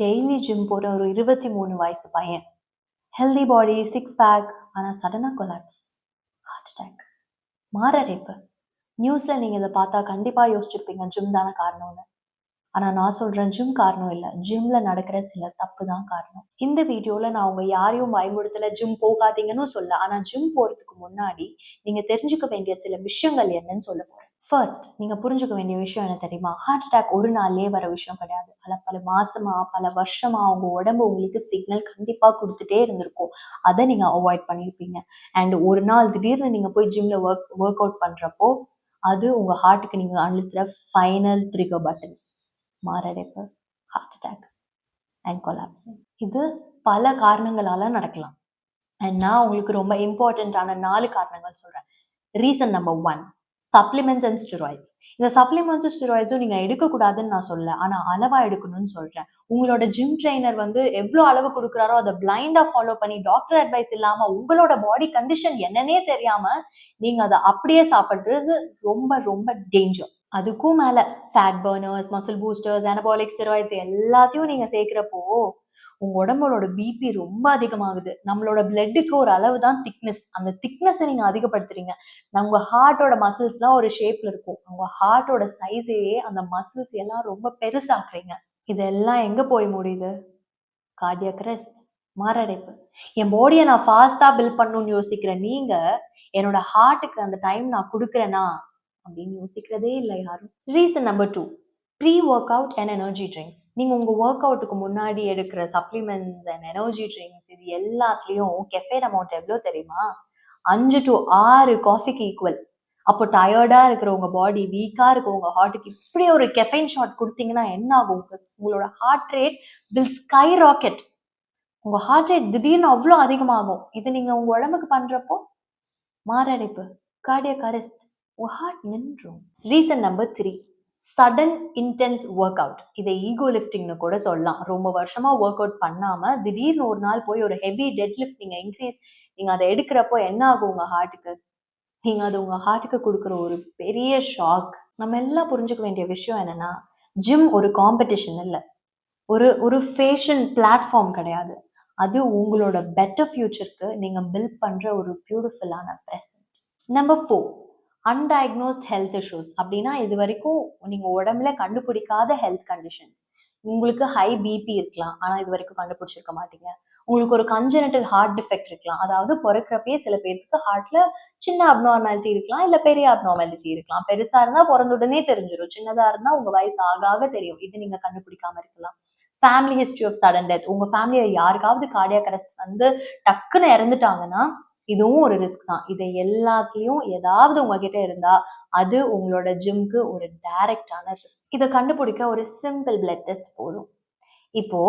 Daily gym போகிற ஒரு இருபத்தி மூணு வயசு பையன். ஹெல்தி பாடி சிக்ஸ் பேக் ஆனால் சடனாக கொலாப்ஸ் ஹார்ட் அட்டாக் மாரடைப்பு. நியூஸில் நீங்கள் இதை பார்த்தா கண்டிப்பாக யோசிச்சிருப்பீங்க ஜிம் தானே காரணம்னு. ஆனால் நான் சொல்கிறேன் ஜிம் காரணம் இல்லை. ஜிம்மில் நடக்கிற சில தப்பு தான் காரணம். இந்த வீடியோவில் நான் உங்கள் யாரையும் பயமுடுத்தலை ஜிம் போகாதீங்கன்னு சொல்ல ஆனால் ஜிம் போகிறதுக்கு முன்னாடி நீங்கள் தெரிஞ்சுக்க வேண்டிய சில விஷயங்கள் என்னன்னு சொல்ல போகிறேன் ஃபர்ஸ்ட் நீங்கள் புரிஞ்சுக்க வேண்டிய விஷயம் என்ன தெரியுமா? ஹார்ட் அட்டாக் ஒரு நாள்லயே வர விஷயம் கிடையாது. பல பல மாசமா பல வருஷமா உங்க உடம்பு உங்களுக்கு சிக்னல் கண்டிப்பாக கொடுத்துட்டே இருந்திருக்கும். அதை நீங்கள் அவாய்ட் பண்ணியிருப்பீங்க அண்ட் ஒரு நாள் திடீர்னு நீங்கள் போய் ஜிம்ல ஒர்க் ஒர்க் அவுட் பண்ணுறப்போ அது உங்கள் ஹார்ட்டுக்கு நீங்கள் அழுத்துற ஃபைனல் ட்ரிகர் பட்டன் மாரடைப்பு ஹார்ட் அட்டாக் அண்ட் கொலாப்சிங் இது பல காரணங்களால நடக்கலாம். அண்ட் நான் உங்களுக்கு ரொம்ப இம்பார்ட்டண்ட்டான நாலு காரணங்கள் சொல்றேன். Reason number one supplements and steroids இந்த சப்ளிமெண்ட்ஸ் ஸ்டெராய்ட்ஸும் நீங்கள் எடுக்கக்கூடாதுன்னு நான் சொல்ல ஆனால் அளவாக எடுக்கணும்னு சொல்கிறேன் உங்களோட ஜிம் ட்ரைனர் வந்து எவ்வளோ அளவு கொடுக்குறாரோ அதை பிளைண்டாக ஃபாலோ பண்ணி டாக்டர் அட்வைஸ் இல்லாமல் உங்களோட பாடி கண்டிஷன் என்னன்னே தெரியாமல் நீங்கள் அதை அப்படியே சாப்பிட்றது ரொம்ப ரொம்ப டேஞ்சர் அதுக்கும் மேலே fat burners muscle boosters anabolic steroids எல்லாத்தையும் நீங்கள் சேர்க்குறப்போ உங்க உடம்போட பிபி ரொம்ப அதிகமாகுது. நம்மளோட பிளட்டுக்கு ஒரு அளவு தான் திக்னஸ் அந்த திக்னஸை நீங்க அதிகப்படுத்துறீங்க. உங்க ஹார்ட்டோட மசில்ஸ்லாம் ஒரு ஷேப்ல இருக்கும். உங்க ஹார்ட்டோட சைஸையே அந்த மசில்ஸ் எல்லாம் ரொம்ப பெருசாக்குறீங்க. இதெல்லாம் எங்க போய் முடியுது? கார்டியக் ரெஸ்ட் மாரடைப்பு. என் பாடியை நான் ஃபாஸ்டா பில்ட் பண்ணணும்னு யோசிக்கிறேன் நீங்க என்னோட ஹார்ட்டுக்கு அந்த டைம் நான் கொடுக்குறேனா? அப்படின்னு யோசிக்கிறதே இல்லை யாரும். Reason number two pre work out and energy drinks நீங்கள் உங்கள் ஒர்க் அவுட்டுக்கு முன்னாடி எடுக்கிற சப்ளிமெண்ட்ஸ் அண்ட் எனர்ஜி ட்ரிங்க்ஸ் இது எல்லாத்துலேயும் கெஃபேன் அமௌண்ட் எவ்வளோ தெரியுமா? அஞ்சு டு ஆறு காஃபிக்கு ஈக்குவல் அப்போ டயர்டாக இருக்கிற உங்கள் பாடி வீக்காக இருக்க உங்கள் ஹார்ட்டுக்கு இப்படி ஒரு கெஃபைன் ஷாட் கொடுத்தீங்கன்னா என்ன ஆகும்? உங்களோட heart rate will skyrocket உங்கள் ஹார்ட் ரேட் திடீர்னு அவ்வளோ அதிகமாகும். இது நீங்கள் உங்கள் உடம்புக்கு பண்ணுறப்போ மாரடைப்பு கார்டியக் அரெஸ்ட் உங்கள் ஹார்ட் நின்றும். Reason number three sudden intense work out இதை ஈகோ லிஃப்டிங்னு கூட சொல்லலாம். ரொம்ப வருஷமா ஒர்க் அவுட் பண்ணாம திடீர்னு ஒரு நாள் போய் ஒரு ஹெவி டெட் லிஃப்ட் நீங்க இன்க்ரீஸ் நீங்க அதை எடுக்கிறப்போ என்ன ஆகும் உங்க ஹார்ட்டுக்கு நீங்க அது உங்க ஹார்ட்டுக்கு கொடுக்குற ஒரு பெரிய ஷாக் நம்ம எல்லாம் புரிஞ்சுக்க வேண்டிய விஷயம் என்னன்னா ஜிம் ஒரு காம்படிஷன் இல்லை. ஒரு ஒரு ஃபேஷன் பிளாட்ஃபார்ம் கிடையாது. அது உங்களோட பெட்டர் ஃபியூச்சருக்கு நீங்க பில்ட் பண்ற ஒரு பியூட்டிஃபுல்லான present number four undiagnosed health issues அப்படின்னா இது வரைக்கும் நீங்கள் உடம்புல கண்டுபிடிக்காத ஹெல்த் கண்டிஷன்ஸ் உங்களுக்கு ஹை பிபி இருக்கலாம். ஆனால் இது வரைக்கும் கண்டுபிடிச்சிருக்க மாட்டீங்க. உங்களுக்கு ஒரு கஞ்சனட்டல் ஹார்ட் டிஃபெக்ட் இருக்கலாம். அதாவது பிறக்கிறப்பயே சில பேர்த்துக்கு ஹார்ட்ல சின்ன அப்நார்மாலிட்டி இருக்கலாம். இல்லை பெரிய அப்நார்மாலிட்டி இருக்கலாம். பெருசா இருந்தால் பிறந்த உடனே தெரிஞ்சிடும் சின்னதா இருந்தால் உங்க வயசு ஆக ஆக தெரியும். இது நீங்க கண்டுபிடிக்காம இருக்கலாம். Family history of sudden death உங்க ஃபேமிலியை யாருக்காவது கார்டியாக் அரெஸ்ட் வந்து டக்குன்னு இறந்துட்டாங்கன்னா இதுவும் ஒரு ரிஸ்க் தான். இதை எல்லாத்துலேயும் ஏதாவது உங்ககிட்ட இருந்தா அது உங்களோட ஜிம்க்கு ஒரு டைரக்டான ரிஸ்க் இதை கண்டுபிடிக்க ஒரு சிம்பிள் பிளட் டெஸ்ட் போதும். இப்போ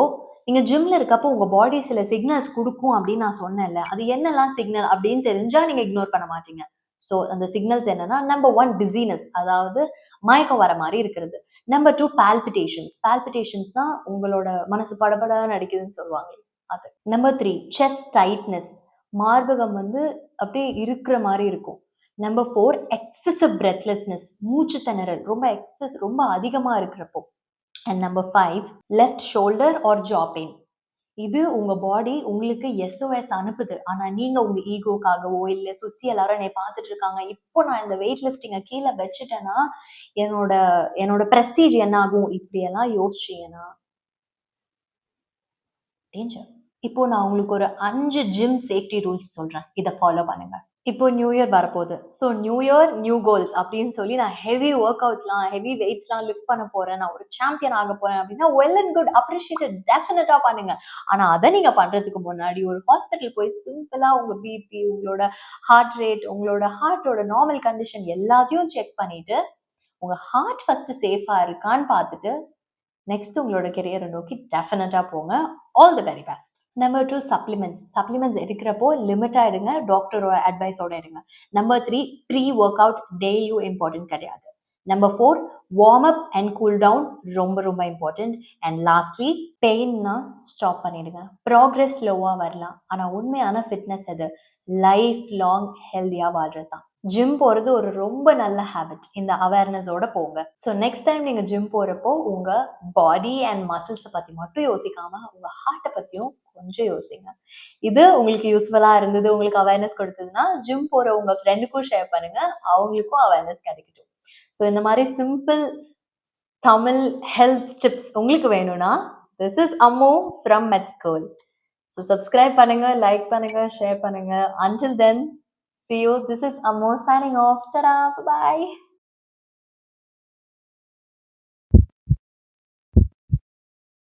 நீங்க ஜிம்ல இருக்கப்போ உங்க பாடி சில சிக்னல்ஸ் கொடுக்கும் அப்படின்னு நான் சொன்னேன்ல. அது என்னெல்லாம் சிக்னல் அப்படின்னு தெரிஞ்சா நீங்க இக்னோர் பண்ண மாட்டீங்க. ஸோ அந்த சிக்னல்ஸ் என்னன்னா நம்பர் ஒன் டிசீனஸ் அதாவது மயக்கம் வர மாதிரி இருக்கிறது. நம்பர் டூ பால்பிட்டேஷன்ஸ் பால்பிட்டேஷன்ஸ் தான் உங்களோட மனசு படபட நடிக்குதுன்னு சொல்லுவாங்க. அது. நம்பர் த்ரீ செஸ்ட் டைட்னஸ் மார்பகம் வந்து அப்படியே இருக்கிற மாதிரி இருக்கும். நம்பர் ஃபோர் எக்ஸசிவ் பிரெத்லெஸ்னஸ் மூச்சு திணறல் ரொம்ப எக்ஸஸ் ரொம்ப அதிகமாக இருக்கிறப்போ. And number five left shoulder or jaw pain இது உங்க பாடி உங்களுக்கு எஸ்ஓஎஸ் அனுப்புது. ஆனா நீங்க உங்க ஈகோக்காகவோ இல்ல சுத்தி எல்லாரும் என்னை பார்த்துட்டு இருக்காங்க. இப்போ நான் இந்த வெயிட் லிஃப்டிங்க கீழே வச்சுட்டேன்னா என்னோட என்னோட பிரஸ்டீஜ் என்ன ஆகும் இப்படி எல்லாம் யோசிச்சீங்கன்னா டேஞ்சர் இப்போ நான் உங்களுக்கு ஒரு அஞ்சு ஜிம் சேஃப்டி ரூல்ஸ் சொல்றேன். இதை ஃபாலோ பண்ணுங்க. இப்போ நியூ இயர் வரப்போகுது. So new year new goals அப்படின்னு சொல்லி நான் ஹெவி ஒர்க் அவுட்லாம் ஹெவி வெயிட்ஸ்லாம் லிஃப்ட் பண்ண போறேன். நான் ஒரு சாம்பியன் ஆக போறேன் அப்படின்னா வெல் அண்ட் குட் அப்ரிஷியேட்டட் டெஃபினட்டா பண்ணுங்க. ஆனா அதை நீங்க பண்றதுக்கு முன்னாடி ஒரு ஹாஸ்பிட்டல் போய் சிம்பிளா உங்க பிபி உங்களோட ஹார்ட் ரேட் உங்களோட ஹார்ட்டோட நார்மல் கண்டிஷன் எல்லாத்தையும் செக் பண்ணிட்டு உங்க ஹார்ட் ஃபர்ஸ்ட் சேஃபா இருக்கான்னு பார்த்துட்டு நெக்ஸ்ட் உங்களோட கெரியரை நோக்கி டெஃபினட்டாக போங்க. All the very best number two supplements supplements எடுக்கிறப்போ லிமிட்டாக எடுங்க டாக்டரோட அட்வைஸோட எடுங்க. Number three pre work out டெய்லியும் இம்பார்ட்டன்ட் கிடையாது. Number four warm up and cool down ரொம்ப ரொம்ப இம்பார்ட்டன்ட் அண்ட் லாஸ்ட்லி பெயின்னா ஸ்டாப் பண்ணிடுங்க. ப்ராக்ரெஸ் ஸ்லோவாக வரலாம். ஆனால் உண்மையான ஃபிட்னஸ் அது லைஃப் லாங் ஹெல்த்தியாக வாழ்றது தான் ஜிம் போகிறது ஒரு ரொம்ப நல்ல ஹேபிட் இந்த அவேர்னஸோட போங்க. ஸோ நெக்ஸ்ட் டைம் நீங்கள் ஜிம் போகிறப்போ உங்கள் பாடி அண்ட் மசில்ஸை பற்றி மட்டும் யோசிக்காமல் உங்கள் ஹார்ட்டை பற்றியும் கொஞ்சம் யோசிங்க. இது உங்களுக்கு யூஸ்ஃபுல்லாக இருந்தது உங்களுக்கு அவேர்னஸ் கொடுத்ததுன்னா ஜிம் போகிற உங்கள் ஃப்ரெண்டுக்கும் ஷேர் பண்ணுங்கள் அவங்களுக்கும் அவேர்னஸ் கிடைக்கட்டும். ஸோ இந்த மாதிரி சிம்பிள் தமிழ் ஹெல்த் டிப்ஸ் உங்களுக்கு வேணும்னா this is Ammu from med school so subscribe பண்ணுங்க லைக் பண்ணுங்க ஷேர் பண்ணுங்க. Until then see you this is Ammu signing off tara bye